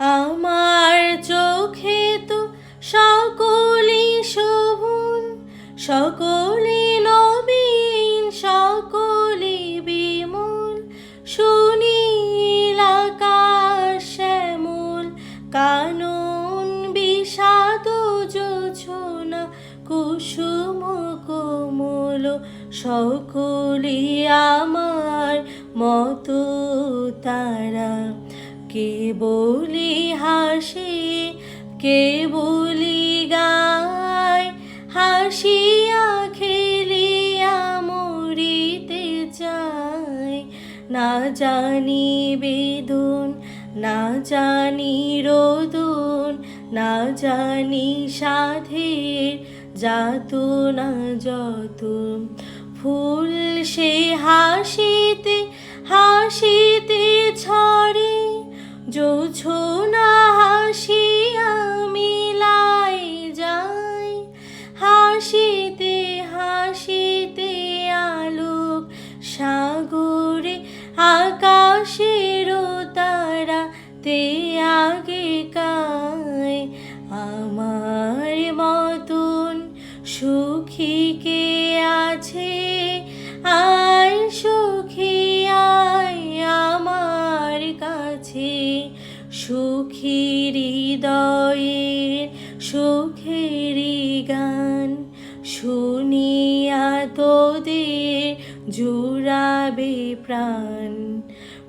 আমার চোখে তো সকলে শোভন সকলে নবীন সকলে বিমল। আকাশ শ্যামল, কানন বিষাদ যোছনা, কুসুম কোমল সকলে আমার মতো তারা। কে বলি হাসে কে বলি গায় হাসিয়া খেলিয়া মরিতে চায়। না জানি বেদন, না জানি রোদন, না জানি সাধের যাত না যত ফুল সে হাসিতে হাসিতে ছড়ে জোছনা তে আগে কায় আমার মতন সুখী কে আছে? আয় সুখী আয় আমার কাছে। সুখী হৃদয়ের সুখেরই গান শুনিয়া তোদের জুড়াবে প্রাণ।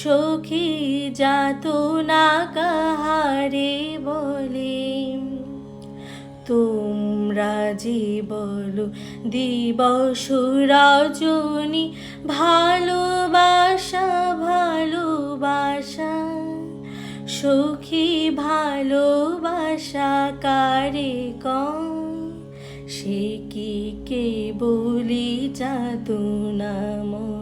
সখী যাত না কাহারে বলে। তোমরা যে বলো দিবস রজনী, ভালোবাসা ভালোবাসা। সখী ভালোবাসা কারে কম সে কি কে বলি যাত নাম